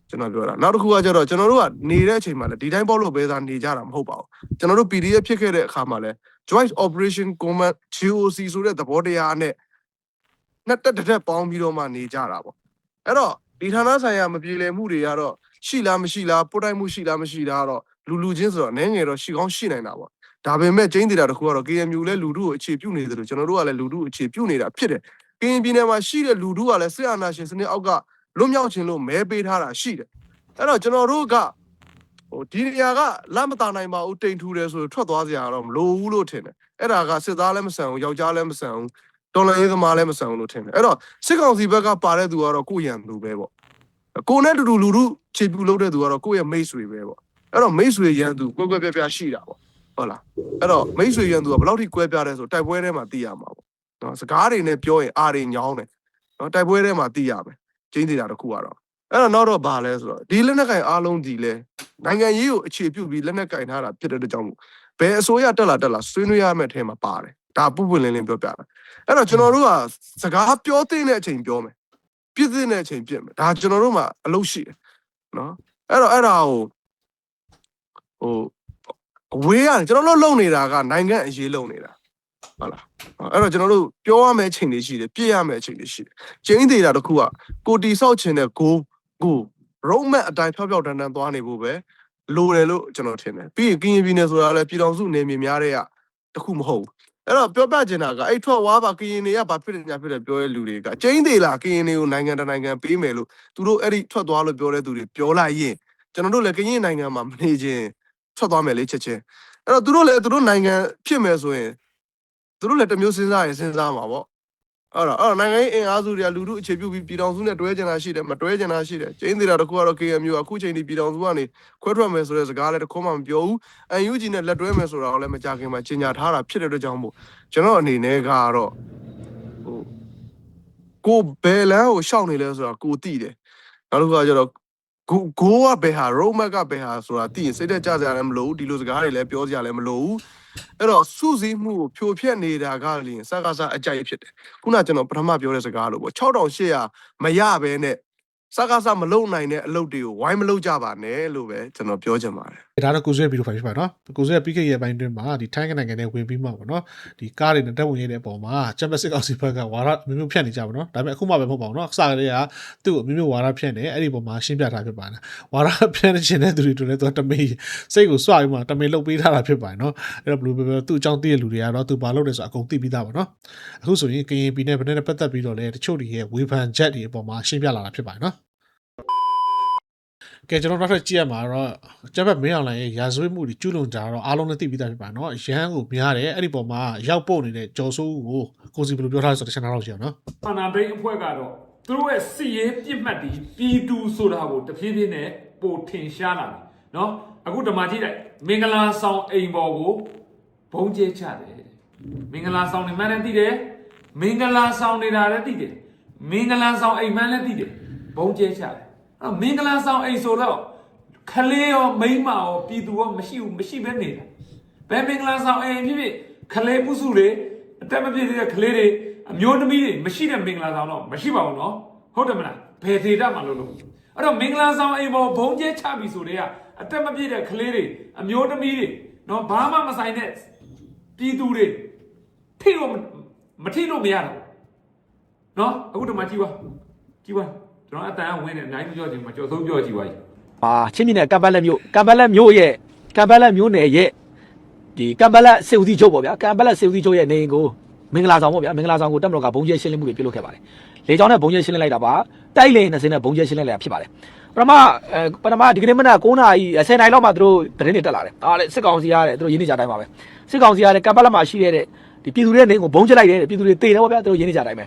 S5: ကျွန်တော်ပြောတာနောက်တစ်ခုကကျတော့ကျွန်တော်တို့ကနေတဲ့အချိန်မှာလည်းဒီတိုင်းပေါ့လို့ပဲသာနေကြတာမဟုတ်ပါဘူးကျွန်တော်တို့ PDF ဖြစ်ခဲ့တဲ့အခါမှာလည်း Joint Operation Command GOC ဆိုတဲ့သဘောတရားနဲ့နှစ်တက်တစ်တက်ပေါင်းပြီးတော့မှနေကြတာပေါ့အဲ့တော့ဒီဌာနဆိုင်ရာမပြေလည်မှုတွေကတော့ရှိလားမရှိလားပို့တိုက်မှုရှိလားမရှိလားတော့လူလူချင်းဆိုတော့အနေငယ်တော့ရှိကောင်းရှိနိုင်တာပေါ့ဒါပေမဲ့ကျင်းနေတာတစ်ခုကတော့ KMU လည်းလူထုကိုအခြေပြုနေတယ်လို့ကျွန်တော်တို့ကလည်းလူထုကိုအခြေပြုနေတာဖြစ်တယ် ကရင်ပြည်နယ်မှာရှိတဲ့လူထုကလည်းစစ်အာဏာရှင်စနစ်အောက်ကလွတ်မြောက်ခြင်းလို့မဲပေးထားတာရှိတယ်အဲ့တော့ကျွန်တော်တို့ကဟိုဒီနေရာကလက်မတာနိုင်ပါဘူးတိမ်ထူတယ်ဆိုထွက်သွားစရာတော့မလိုဘူးလို့ထင်တယ်အဲ့ဒါကစစ်သားလည်းမဆန်ဘူးယောက်ျားလည်းမဆန်ဘူးတော်လည်းရေးသမားလည်းမဆန်ဘူးလို့ထင်တယ်အဲ့တော့စစ်ကောင်စီဘက်ကပါတဲ့သူကတော့ကိုယ့်ရန်သူပဲပေါ့ကိုယ်နဲ့တူတူလူထုခြေပြူလုပ်တဲ့သူကတော့ကိုယ့်ရဲ့မိတ်ဆွေပဲပေါ့အဲ့တော့မိတ်ဆွေရန်သူကွက်ကွက်ပြားပြားရှိတာပေါ့ဟုတ်လားအဲ့တော့မိတ်ဆွေရန်သူကဘယ်လောက်ထိကွဲပြားလဲဆိုတိုက်ပွဲထဲမှာသိရမှာပေါ့ နော်စကားတွေနဲ့ပြောရင်အာတွေညောင်းတယ်နော်တိုက်ပွဲထဲမှာသိရမယ်ကျင်းနေတာတစ်ခုကတော့အဲ့တော့နောက်တော့ဘာလဲဆိုတော့ဒီလက်နက်ကင်အားလုံးဒီလဲနိုင်ငံရေးကိုအခြေပြုပြီးလက်နက်ကင်ထားတာဖြစ်တဲ့အတွက်ကြောင့်မို့ဘယ်အစိုးရတက်လာတက်လာဆွေးနွေးရမယ့်အထဲမှာပါတယ်ဒါပုပွင့်လင်းလင်းပြောပြတာအဲ့တော့ကျွန်တော်တို့ကစကားပြောသိတဲ့အချိန်ပြောမယ်ပြည့်သိတဲ့အချိန်ပြည့်မယ်ဒါကျွန်တော်တို့မှာအလုပ်ရှိတယ်နော်အဲ့တော့အဲ့ဒါကိုဟိုအဝေးကနေကျွန်တော်တို့လုံနေတာကနိုင်ငံအရေးလုံနေတာ ဟုတ်လားအဲ့တော့ကျွန်တော်တို့ပြောရမယ့်အချိန်တွေရှိတယ်ပြည့်ရမယ့်အချိန်တွေရှိတယ်ကျင်းသေးတာတစ်ခုကကိုတီဆောက်ခြင်းတဲ့ကိုကို road map အတိုင်းဖြောက်ဖြောက်တန်းတန်းသွားနေဖို့ပဲလိုတယ်လို့ကျွန်တော်ထင်တယ်ပြီးရင်ကရင်ပြည်နယ်ဆိုတာလည်းပြည်တော်စုနေမြေများတဲ့ကတစ်ခုမဟုတ်ဘူးအဲ့တော့ပြောပြချင်တာကအဲ့ထွက်ဝါပါကရင်တွေကဘာဖြစ်နေညာဖြစ်တယ်ပြောတဲ့လူတွေကကျင်းသေးလားကရင်တွေကိုနိုင်ငံတနိုင်ငံပေးမယ်လို့သူတို့အဲ့ဒီထွက်သွားလို့ပြောတဲ့သူတွေပြောလိုက်ရင်ကျွန်တော်တို့လည်းကရင်နိုင်ငံမှာမနေချင်းထွက်သွားမယ်လေချက်ချင်းအဲ့တော့သူတို့လည်းသူတို့နိုင်ငံဖြစ်မယ်ဆိုရင် သူတို့လည်းတစ်မျိုးစဉ်းစားရင်စဉ်းစားမှာပေါ့အဲ့တော့အဲ့တော့နိုင်ငံရေးအင်အားစုတွေကလူထုအခြေပြုပြီးပြည်တော်စုနဲ့တွဲကျင်တာရှိတယ်မတွဲကျင်တာရှိတယ်ကျင်းသေးတာတခုကတော့ KMU အခုချိန်ဒီပြည်တော်စုကနေခွဲထွက်မယ်ဆိုတဲ့စကားလည်းတစ်ခုမှမပြောဘူး UNG နဲ့လက်တွဲမယ်ဆိုတာကိုလည်းမကြခင်မှာကြီးညာထားတာဖြစ်တဲ့အတွက်ကြောင့်မို့ကျွန်တော်အနေနဲ့ကတော့ဟိုကိုဘယ်လန်းကိုရှောက်နေလဲဆိုတာကိုသိတယ်နောက်တစ်ခုကကျတော့ကိုကိုကဘယ်ဟာ road map ကဘယ်ဟာဆိုတာသိရင်စိတ်သက်ကြစရာလည်းမလိုဘူးဒီလိုစကားတွေလည်းပြောစရာလည်းမလိုဘူး အဲ့တော့စုစည်းမှုကိုဖြိုဖျက်နေတာကလည်းစကားစားအကြိုက်ဖြစ်တယ်ခုနကျွန်တော်ပထမပြောတဲ့စကားလို့ပေါ့6800မရဘဲနဲ့စကားစားမလုံနိုင်တဲ့အလုပ်တွေကိုဝိုင်းမလုပ်ကြပါနဲ့လို့ပဲကျွန်တော်ပြောချင်ပါတယ်
S1: ဒါတော့ကိုဆွဲဗီဒီယိုဖိုင်ဖြစ်ပါနော်ကိုဆွဲပြီးခဲ့ရဲ့ပိုင်းတွင်းမှာဒီထိုင်းနိုင်ငံနဲ့ဝင်ပြီးမှပေါ့နော်ဒီကားတွေနဲ့တက်ဝင်ရတဲ့အပေါ်မှာချမ်ပီယံစစ်ကောင်စီဘက်ကဝါရမျိုးမျိုးဖြတ်နေကြပါတော့ဒါပေမဲ့အခုမှပဲမဟုတ်ပါဘူးနော်အစကတည်းကသူ့ကိုမျိုးမျိုးဝါရဖြတ်နေအဲ့ဒီပုံမှာရှင်းပြထားဖြစ်ပါတယ်ဝါရဖြတ်နေခြင်းတဲ့သူတွေတူလည်းသူကတမေးစိတ်ကိုစွပြီးမှတမေးလုတ်ပေးထားတာဖြစ်ပါတယ်နော်အဲ့တော့ဘလူးဘယ်သူ့အကြောင်းသိတဲ့လူတွေကတော့သူဘာလုပ်လဲဆိုအကုန်သိပြီးသားပါနော်အခုဆိုရင်ကရင်ပြည်နယ်ဗနဲ့ပတ်သက်ပြီးတော့လည်းတချို့တွေရဲ့ဝေဖန်ချက်တွေအပေါ်မှာရှင်းပြလာတာဖြစ်ပါတယ်နော် ကဲကျွန်တော်နောက်ထပ်ကြည့်ရမှာတော့ကျက်ဘက်မင်းအောင်လိုင်းရဲ့ရာဇဝတ်မှုတွေကျူးလွန်ကြတော့အားလုံးလည်းသိပြီးသားဖြစ်ပါနော်ရဟန်းကိုများတယ်အဲ့ဒီပုံမှာရောက်ပုတ်နေတဲ့ကျော်စိုးကိုကိုစီဘယ်လိုပြောထားလဲဆိုတော့တခြားနားတော့ကြည့်ရအောင်နော်ပ
S6: န္နာဘိတ်အဖွဲ့ကတော့သူတို့ရဲ့စီရင်ပြစ်မှတ်ပြီးပြည်သူဆိုတာကိုတဖြည်းဖြည်းနဲ့ပိုထင်ရှားလာတယ်နော်အခုဓမ္မကြည့်လိုက်မင်္ဂလာဆောင်အိမ်ပေါ်ကိုဘုံကျဲချတယ်မင်္ဂလာဆောင်နေမှန်းလည်းသိတယ်မင်္ဂလာဆောင်နေတာလည်းသိတယ်မင်္ဂလာဆောင်အိမ်မှန်းလည်းသိတယ်ဘုံကျဲချတယ် အဲ့မင်္ဂလာဆောင်အိမ်ဆိုတော့ခလေးရောမိန်းမရောပြည်သူရောမရှိဘူးမရှိဘဲနေတာဘယ်မင်္ဂလာဆောင်အိမ်ဖြစ်ဖြစ်ခလေးပုစုတွေအတက်မပြည့်သေးတဲ့ခလေးတွေအမျိုးသမီးတွေမရှိတဲ့မင်္ဂလာဆောင်တော့မရှိပါဘူးနော်ဟုတ်တယ်မလားဘယ်ဒေတာမှလို့လို့အဲ့တော့မင်္ဂလာဆောင်အိမ်ပေါ်ဘုံကျဲချပြီဆိုတော့အတက်မပြည့်တဲ့ကလေးတွေအမျိုးသမီးတွေနော်ဘာမှမဆိုင်တဲ့ပြည်သူတွေထိလို့မမထိလို့မရတော့ဘူးနော်အခုဒီမှာကြည့်ပါကြည့်ပါ ကျွန်တော်အတန်ကဝင်နေနိုင်မပြောချင်မှာကြော်ဆုံးပြောကြည့်ပါကြီး
S7: ဟာချင်းပြည်နယ်ကမ်ဘလက်မြို့ကမ်ဘလက်မြို့ရဲ့ကမ်ဘလက်မြို့နယ်ရဲ့ဒီကမ်ဘလက်စေဦးစီးချုပ်ပေါ့ဗျာကမ်ဘလက်စေဦးစီးချုပ်ရဲ့နေအိမ်ကိုမင်္ဂလာဆောင်ပေါ့ဗျာမင်္ဂလာဆောင်ကိုတက်မတော်ကဘုံကျဲရှင်းလင်းမှုတွေပြုလုပ်ခဲ့ပါတယ်လေကြောင်းနဲ့ဘုံကျဲရှင်းလင်းလိုက်တာပါတိုက်လေ20နဲ့ဘုံကျဲရှင်းလင်းလိုက်တာဖြစ်ပါတယ်ပထမအဲပထမဒီကနေ့မနက်9နာရီ10နာရီလောက်မှသူတို့သတင်းတွေတက်လာတယ်ဟာလေစစ်ကောင်စီရတယ်သူတို့ရင်းနေကြတိုင်းပါပဲစစ်ကောင်စီရတယ်ကမ်ဘလက်မှာရှိတဲ့ဒီပြည်သူတွေနေအိမ်ကိုဘုံကျဲလိုက်တယ်ပြည်သူတွေတေတယ်ပေါ့ဗျာသူတို့ရင်းနေကြတိုင်းပဲ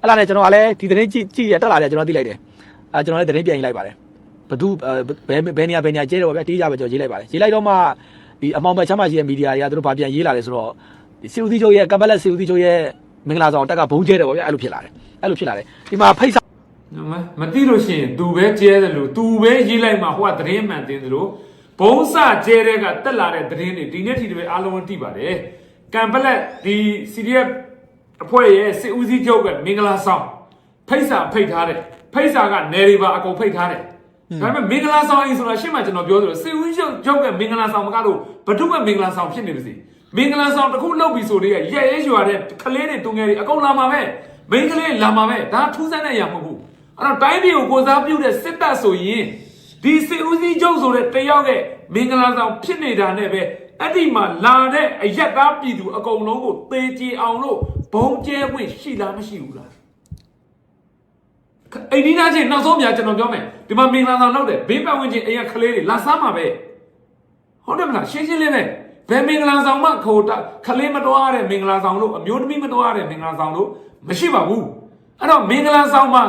S7: အဲ့လာနဲ့ကျွန်တော်ကလည်းဒီသတင်းကြည့်ကြည့်ရတက်လာတယ်ကျွန်တော်သိလိုက်တယ် အဲကျွန်တော်လည်းသတင်းပြန်ရေးလိုက်ပါတယ်ဘသူဘယ်ဘယ်နေရာဘယ်နေရာကျဲတယ်ပေါ့ဗျာတေးကြပဲကျွန်တော်ရေးလိုက်ပါတယ်ရေးလိုက်တော့မှဒီအမောင်ဘက်ချမ်းမရှိတဲ့မီဒီယာတွေကသူတို့ဗာပြန်ရေးလာတယ်ဆိုတော့ဒီစီဦးသီးချုပ်ရဲ့ကမ်ဘလက်စီဦးသီးချုပ်ရဲ့မင်္ဂလာဆောင်တက်ကဘုံကျဲတယ်ပေါ့ဗျာအဲ့လိုဖြစ်လာတယ်အဲ့လိုဖြစ်လာတယ်ဒီမှာဖိတ်စာ
S6: မမသိလို့ရှိရင်သူပဲကျဲတယ်လို့သူပဲရေးလိုက်မှဟိုကသတင်းမှန်တင်တယ်လို့ဘုံစကျဲတဲ့ကတက်လာတဲ့သတင်းတွေဒီနေ့ထိတည်းအားလုံးသိပါတယ်ကံပလက်ဒီ CDF အဖွဲ့ရဲ့စစ်ဦးစီးချုပ်ကမင်္ဂလာဆောင်ဖိတ်စာဖိတ်ထားတယ် ဖိတ်စာကနယ်တွေပါအကုန်ဖိတ်ထားတယ်ဒါပေမဲ့မင်္ဂလာဆောင်အင်းဆိုတာရှင်းမှကျွန်တော်ပြောသလိုစစ်ဦးချုပ်ချုပ်ကမင်္ဂလာဆောင်မကတော့ဘဒုကမင်္ဂလာဆောင်ဖြစ်နေပါစေမင်္ဂလာဆောင်တစ်ခုလောက်ပြီဆိုတော့ရက်ရဲရွာတဲ့ကလေးတွေတုငယ်တွေအကုန်လာမှာပဲမိန်းကလေးလာမှာပဲဒါထူးဆန်းတဲ့အရာမဟုတ်ဘူးအဲ့တော့တိုင်းပြည်ကိုကိုစားပြုတဲ့စစ်တပ်ဆိုရင်ဒီစစ်ဦးစီးချုပ်ဆိုတဲ့တယောက်ရဲ့မင်္ဂလာဆောင်ဖြစ်နေတာနဲ့ပဲအဲ့ဒီမှာလာတဲ့အရက်သားပြည်သူအကုန်လုံးကိုသေချေအောင်လို့ဘုံကျဲခွင့်ရှိလားမရှိဘူးလား အိမ်ဒီနာချင်းနောက်ဆုံးများကျွန်တော်ပြောမယ်ဒီမှာမင်္ဂလာဆောင်လုပ်တယ်ဘေးပတ်ဝန်းကျင်အိမ်ကကလေးတွေလာစားမှာပဲဟုတ်တယ်မလားရှင်းရှင်းလေးပဲဘယ်မင်္ဂလာဆောင်မှခိုတာကလေးမတော်ရတဲ့မင်္ဂလာဆောင်လို့အမျိုးသမီးမတော်ရတဲ့မင်္ဂလာဆောင်လို့မရှိပါဘူးအဲ့တော့မင်္ဂလာဆောင်မှာ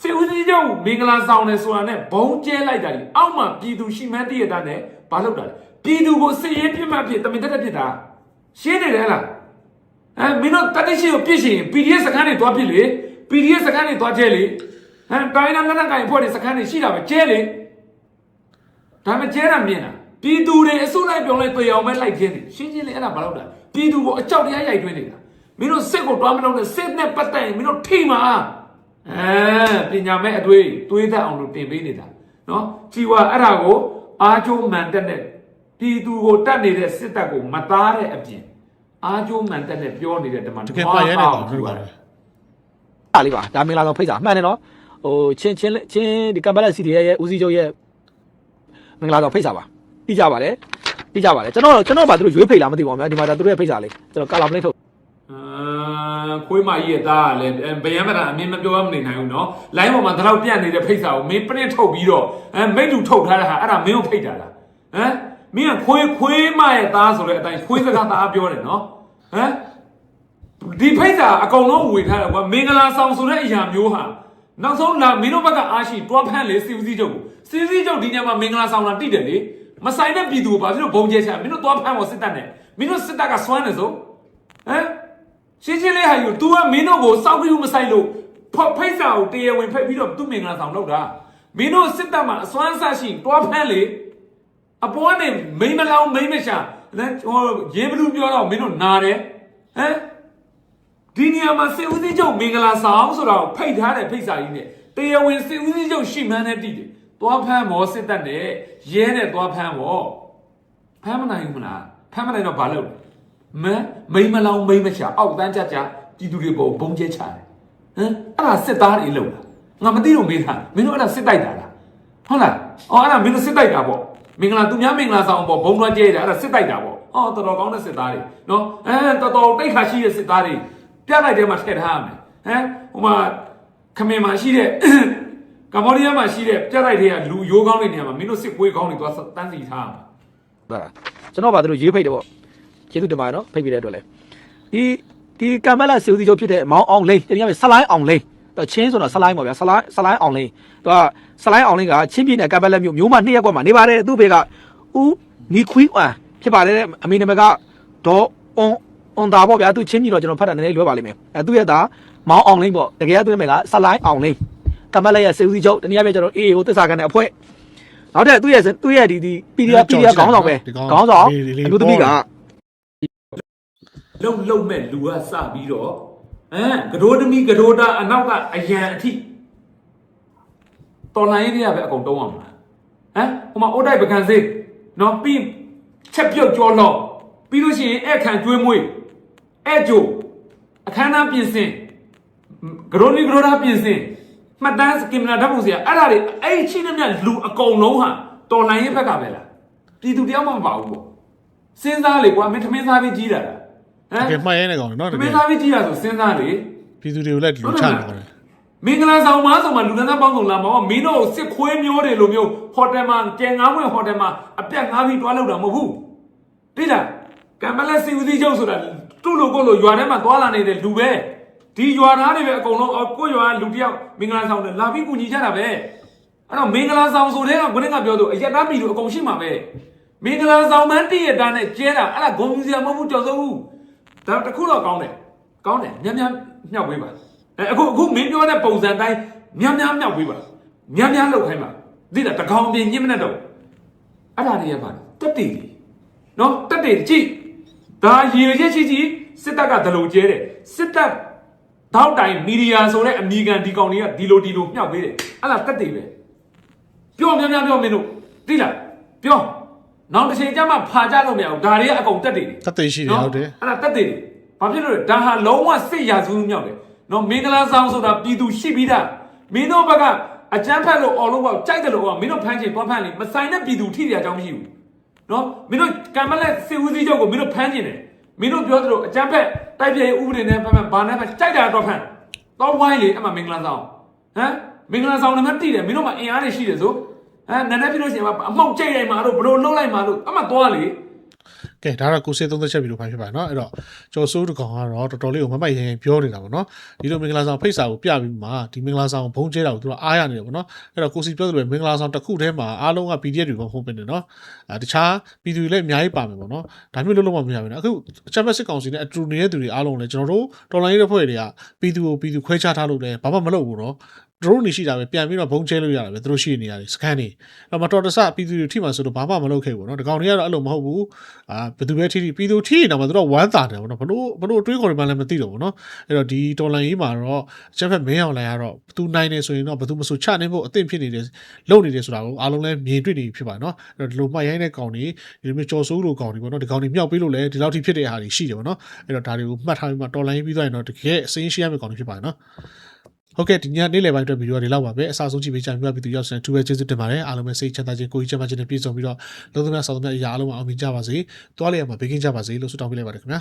S6: စေဦးစီးချုပ်မင်္ဂလာဆောင်တယ်ဆိုတာနဲ့ဘုံကျဲလိုက်တာကြီးအောက်မှာပြည်သူရှိမှန်းတည့်ရတာနဲ့ဘာလုပ်တာလဲပြည်သူကိုစစ်ရေးပြစ်မှတ်ဖြစ်တမင်တက်တက်ဖြစ်တာရှင်းနေတယ်လားအဲမင်းတို့တတိရှိကိုပြစ်ရှင် PDF စခန်းတွေသွားပြစ်လေ PDF စခန်းတွေသွားကျဲလေဟမ်တိုင်းနာလက်နက်ကိုင်အဖွဲ့တွေစခန်းတွေရှိတာပဲကျဲလေဒါမှကျဲတာမြင်တာပြည်သူတွေအစုလိုက်ပြောင်းလိုက်တွေ့အောင်ပဲလိုက်ကျင်းနေရှင်းရှင်းလေးအဲ့ဒါဘာလုပ်တာပြည်သူကိုအကြောက်တရားရိုက်သွင်းနေတာမင်းတို့စစ်ကိုတွားမလုပ်နဲ့စစ်နဲ့ပတ်သက်ရင်မင်းတို့ထိမှာအဲပညာမဲ့အတွေ့တွေးတတ်အောင်လို့တင်ပေးနေတာနော်ကြည်ဝါအဲ့ဒါကိုအားကျိုးမှန်တက်တဲ့ပြည်သူကိုတတ်နေတဲ့စစ်တပ်ကိုမသားတဲ့အပြင်အားကျိုးမှန်တက်တဲ့ပြောနေတဲ့ဓမ္မ
S1: တကယ်ပါရဲနေတော့ဟုတ်ပါတ
S6: တယ်
S1: ယ်
S7: အားလေးပါဒါမင်္ဂလာဆောင်ဖိတ်စာမှန်တယ်နော်ဟိုချင်းချင်းချင်းဒီကမ်ဘလက်စီတီရဲ့ဦးစီးချုပ်ရဲ့မင်္ဂလာဆောင်ဖိတ်စာပါပြီးကြပါတယ်ပြီးကြပါတယ်ကျွန်တော်ကျွန်တော်ပါသူတို့ရွေးဖိတ်လားမသိပါဘူးဗျာဒီမှာဒါသူတို့ရဲ့ဖိတ်စာလေးကျွန်တော်ကာလာပလင်းထုတ်
S6: အာခွေးမကြီးရဲ့သားကလည်းဘယံမတာအမင်းမပြောမနေနိုင်ဘူးနော်လိုင်းပေါ်မှာတော့ပြန့်နေတဲ့ဖိတ်စာကိုမင်းပရင့်ထုတ်ပြီးတော့အဲမိတ်တူထုတ်ထားတာဟာအဲ့ဒါမင်းကိုဖိတ်တာလားဟမ်မင်းကခွေးခွေးမရဲ့သားဆိုတဲ့အတိုင်းခွေးစကားသားပြောတယ်နော်ဟမ် ဒီဖိတ်စာအကုန်လုံးဝေထားတယ်ကွာမင်္ဂလာဆောင်ဆိုတဲ့အရာမျိုးဟာနောက်ဆုံးလာမင်းတို့ဘက်ကအားရှိတွားဖမ်းလေစီဦးစီးချုပ်ကိုစီဦးစီးချုပ်ဒီညမှာမင်္ဂလာဆောင်လာတိတယ်လေမဆိုင်တဲ့ပြည်သူကိုဘာဖြစ်လို့ဘုံကျဲချမင်းတို့တွားဖမ်းဖို့စစ်တပ်နဲ့မင်းတို့စစ်တပ်ကစွမ်းနေစို့ဟမ်ရှင်းရှင်းလေးဟာယူ तू ကမင်းတို့ကိုစောက်ပြီးမဆိုင်လို့ဖောက်ဖိတ်စာကိုတရားဝင်ဖိတ်ပြီးတော့သူ့မင်္ဂလာဆောင်လုပ်တာမင်းတို့စစ်တပ်မှာအစွမ်းအစရှိတွားဖမ်းလေအပေါ်ကနေမိမလောင်မိမရှာဟိုရေဘလူးပြောတော့မင်းတို့နာတယ်ဟမ် ဒီနေရာမှာစေဦးစီးချုပ်မင်္ဂလာဆောင်ဆိုတော့ဖိတ်ထားတဲ့ဖိတ်စာကြီးနဲ့တရားဝင်စေဦးစီးချုပ်ရှိမှန်းနဲ့တည်တယ်။သွားဖမ်းမောစစ်တပ်နဲ့ရဲနဲ့သွားဖမ်းမောဖမ်းမနိုင်ဘူးမလားဖမ်းမနိုင်တော့ဘာလုပ်လဲမန်းမိမလောင်မိမချအောက်တန်းကြကြပြည်သူတွေပေါ်ဘုံကျဲချတယ်ဟမ်အဲ့ဒါစစ်သားတွေလုပ်တာငါမသိလို့မေးတာမင်းတို့အဲ့ဒါစစ်တိုက်တာလားဟုတ်လားအော်အဲ့ဒါမင်းတို့စစ်တိုက်တာပေါ့မင်္ဂလာသူများမင်္ဂလာဆောင်ပေါ့ဘုံသွားကျဲတယ်အဲ့ဒါစစ်တိုက်တာပေါ့အော်တော်တော်ကောင်းတဲ့စစ်သားတွေနော်အဲတော်တော်တိတ်ခါရှိတဲ့စစ်သားတွေ ပြလိုက်တဲ့မှာထည့်ထားရမယ်ဟမ်ဟိုမှာခမင်မှာရှိတဲ့ကမ္ဘောဒီးယားမှာရှိတဲ့ပြလိုက်တဲ့ကလူရိုးကောင်းတဲ့နေရာမှာမင်းတို့စစ်ကွေးကောင်းတွေသွားတန်းစီထားရမှာ
S7: ဟုတ်လားကျွန်တော်ပါသူတို့ရေးဖိတ်တယ်ပေါ့ကျေးဇူးတင်ပါတယ်နော်ဖိတ်ပြီးတဲ့အတွက်လည်းဒီဒီကမ်ဘလက်စီဦးစီးချုပ်ဖြစ်တဲ့မောင်အောင်လိန်တကယ်ပဲဆလိုင်းအောင်လိန်တော့ချင်းဆိုတော့ဆလိုင်းပေါ့ဗျာဆလိုင်းဆလိုင်းအောင်လိန်သူကဆလိုင်းအောင်လိန်ကချင်းပြည်နယ်ကမ်ဘလက်မြို့မျိုးမနှစ်ရက်ကွက်မှာနေပါတယ်သူ့ဘေကဦးနီခွီအန်ဖြစ်ပါတယ်တဲ့အမေနာမည်ကဒေါ်အွန် အွန်တာပေါ့ဗျာသူချင်းပြည်တော့ကျွန်တော်ဖတ်တာနည်းနည်းလွဲပါလိမ့်မယ်အဲသူ့ရဲ့သားမောင်အောင်လိန်ပေါ့တကယ်ကသူ့ရဲ့နာမည်ကဆလိုင်းအောင်လိန်ကမ်ဘလက်ရဲ့စီဦးစီးချုပ်တနည်းအားဖြင့်ကျွန်တော်အေးကိုသစ္စာခံတဲ့အဖွဲ့နောက်ထပ်သူ့ရဲ့သူ့ရဲ့ဒီဒီပီဒီယာပီဒီယာခေါင်းဆောင်ပဲခေါင်းဆောင်အမျိုးသမီးက
S6: လုံလုံမဲ့လူကစပြီးတော့ဟမ်ကဒိုးသမီးကဒိုးသားအနောက်ကအယံအထိတော်လိုင်းရေးတွေကပဲအကုန်တုံးအောင်လားဟမ်ဟိုမှာအိုးတိုက်ပကံစေးနော်ပြီးချက်ပြုတ်ကြောလော့ပြီးလို့ရှိရင်အဲ့ခံကျွေးမွေး အဲ့ကြိုအခမ်းအနားပြင်ဆင်ဂရိုနီဂရိုဒါပြင်ဆင်မှတ်တမ်းကင်မရာဓာတ်ပုံစရာအဲ့ဒါတွေအဲ့ချင်းနဲ့မြလူအကုန်လုံးဟာတော်လိုင်းရေးဘက်ကပဲလားပြည်သူတယောက်မှမပါဘူးပေါ့စဉ်းစားလေကွာမင်းထမင်းစားပြီးကြီးတာလားဟ
S1: တ
S6: မ်
S1: ကယ်မှတ်ရဲနေကောင်နော်တ
S6: ထ
S1: က
S6: မ
S1: ယ်
S6: င်းစားပြီးကြီးတာဆိုစဉ်းစားလေ
S1: ပြည်သူတွေကိုလည်းဒီလိုချနေကြတယ်
S6: မင်္ဂလာဆောင်မှာဆိုမှလူဒန်းသားပေါင်းစုံလာမှာမင်းတို့စစ်ခွေးမျိုးတွေလိုမျိုးဟိုတယ်မှာကျန်ငါးဝင်ဟိုတယ်မှာအပြက်ငါးပြီးတွားလောက်တာမဟုတ်ဘူးတိလား ကံမလက်စီဦးစီးချုပ်ဆိုတာသူ့လိုကိုလိုရွာထဲမှာတွားလာနေတဲ့လူပဲဒီရွာသားတွေပဲအကုန်လုံးကိုရွာလူတယောက်မင်္ဂလာဆောင်တယ်လာပြီးကူညီကြတာပဲအဲ့တော့မင်္ဂလာဆောင်ဆိုတဲ့ကကိုနေကပြောသူအရက်သားပြည်သူအကုန်ရှိမှာပဲမင်္ဂလာဆောင်မန်းတည့်ရတာနဲ့ကျဲတာအဲ့ဒါဂုံမြူစီယံမဟုတ်ဘူးကြော်စိုးဘူးဒါတခုတော့ကောင်းတယ်ကောင်းတယ်များများမြောက်ပေးပါအဲအခုအခုမင်းပြောတဲ့ပုံစံတိုင်းများများမြောက်ပေးပါများများလောက်ခိုင်းပါသိလားတကောင်ပြင်ညစ်မနဲ့တော့အဲ့ဒါတွေကပါတက်တည်လေနော်တက်တည်ကြည့် ဒါရေရချက်ချီချီစစ်တပ်ကဒလုံကျဲတယ်စစ်တပ်တောက်တိုင်မီဒီယာဆိုတဲ့အမီကန်ဒီကောင်တွေကဒီလိုဒီလိုမြောက်ပေးတယ်အဲ့ဒါတက်တည်ပဲပြောများများပြောမင်းတို့သိလားပြောနောက်တစ်ချိန်ကျမှဖာကြလို့မရဘူးဒါတွေကအကုန်တက်တည်တယ်
S1: တတ်သိရှိတယ်ဟုတ်တယ်
S6: အဲ့ဒါတက်တယ်လေဘာဖြစ်လို့လဲဒါဟာလုံးဝစစ်ရာဇဝတ်မြောက်တယ်နော်မင်္ဂလာဆောင်ဆိုတာပြည်သူရှိပြီးသားမင်းတို့ဘက်ကအကျန်းဖက်လို့အော်လို့ပေါ့ကြိုက်တယ်လို့ပေါ့မင်းတို့ဖမ်းချင်သွားဖမ်းလေမဆိုင်တဲ့ပြည်သူထိရအကြောင်းမရှိဘူး နော်မင်းတို့ကံမလက်စစ်ဦးစီးချုပ်ကိုမင်းတို့ဖမ်းချင်တယ်မင်းတို့ပြောသလိုအကျန်းဖက်တိုက်ပြည့်ဥပဒေနဲ့ဖမ်းဖမ်းဘာနဲ့ဖမ်းကြိုက်တာတော့ဖမ်းတော့ဝိုင်းလေအဲ့မှာမင်္ဂလာဆောင်ဟမ်မင်္ဂလာဆောင်လည်းမတိတယ်မင်းတို့မှာအင်အားတွေရှိတယ်ဆိုဟမ်နည်းနည်းပြလို့ရှိရင်အမောက်ကြိတ်လိုက်မှာတို့ဘလို့လှုပ်လိုက်မှာတို့အမှသွားလေ
S1: ကဲဒါတော့ကိုစေသုံးသက်ချက်ပြီးလို့ဖိုင်ဖြစ်ပါတယ်เนาะအဲ့တော့ကျော်စိုးတကောင်ကတော့တော်တော်လေးကိုမမိုက်ရင်ရင်ပြောနေတာပေါ့เนาะဒီလိုမင်္ဂလာဆောင်ဖိတ်စာကိုပြပြီးမှဒီမင်္ဂလာဆောင်ဘုံကျဲတာကိုသူကအားရနေတယ်ပေါ့เนาะအဲ့တော့ကိုစီပြောသလိုပဲမင်္ဂလာဆောင်တစ်ခုတည်းမှာအားလုံးက PDF တွေမဟုတ်ဘူးเนาะအဲတခြားပြည်သူတွေလည်းအများကြီးပါမယ်ပေါ့เนาะဒါမျိုးလုံးလုံးမမရဘူးเนาะအခုအချက်မဲ့စစ်ကောင်စီနဲ့အတူနေတဲ့သူတွေအားလုံးလည်းကျွန်တော်တို့တော်လိုင်းရေးတဲ့ဖွဲ့တွေကပြည်သူကိုပြည်သူခွဲခြားထားလို့လည်းဘာမှမလုပ်ဘူးเนาะ တို့နေရှိတာပဲပြန်ပြီးတော့ဘုံကျဲလို့ရတယ်ပဲသူတို့ရှိနေရတယ်စကန်နေအဲ့မတော်တဆပြည်သူတွေထိမှဆိုတော့ဘာမှမလုပ်ခဲ့ဘူးเนาะဒီကောင်တွေကတော့အဲ့လိုမဟုတ်ဘူးအာဘယ်သူပဲထိထိပြည်သူထိနေတော့မှသူတို့ဝမ်းသာတယ်ဗောနော်ဘလို့ဘလို့တွေးခေါ်တယ်မှလည်းမသိတော့ဘူးเนาะအဲ့တော့ဒီတော်လန်ရေးမှာတော့အချက်ဖက်မင်းအောင်လိုင်ကတော့သူနိုင်နေဆိုရင်တော့ဘယ်သူမဆိုချနေဖို့အသင့်ဖြစ်နေတယ်လုပ်နေတယ်ဆိုတာကိုအားလုံးလည်းမြင်တွေ့နေပြီဖြစ်ပါเนาะအဲ့တော့ဒီလိုမှတ်ရိုင်းတဲ့ကောင်တွေဒီလိုမျိုးကြော်စိုးလိုကောင်တွေဗောနော်ဒီကောင်တွေမြောက်ပေးလို့လည်းဒီလောက်ထိဖြစ်တဲ့ဟာတွေရှိတယ်ဗောနော်အဲ့တော့ဒါတွေကိုမှတ်ထားပြီးမှတော်လန်ရေးပြီးသွားရင်တော့တကယ်အစင်းရှိရမယ့်ကောင်တွေဖြစ်ပါတယ်เนาะ ဟုတ်ကဲ့ဒီညနေ့လယ်ပိုင်းအတွက်ဗီဒီယိုဒီလောက်ပါပဲအစားဆုံးကြည့်ပေးကြပြီးပြီးသူရောက်စတဲ့သူပဲကျေးဇူးတင်ပါတယ်အားလုံးပဲစိတ်ချမ်းသာခြင်းကိုယ်ကြီးချမ်းသာခြင်းနဲ့ပြည့်စုံပြီးတော့လုံးသမျှဆောင်းသမျှအရာအားလုံးအောင်မြင်ကြပါစေတွားလျက်မှာဘေးကင်းကြပါစေလို့ဆုတောင်းပေးလိုက်ပါတယ်ခင်ဗျာ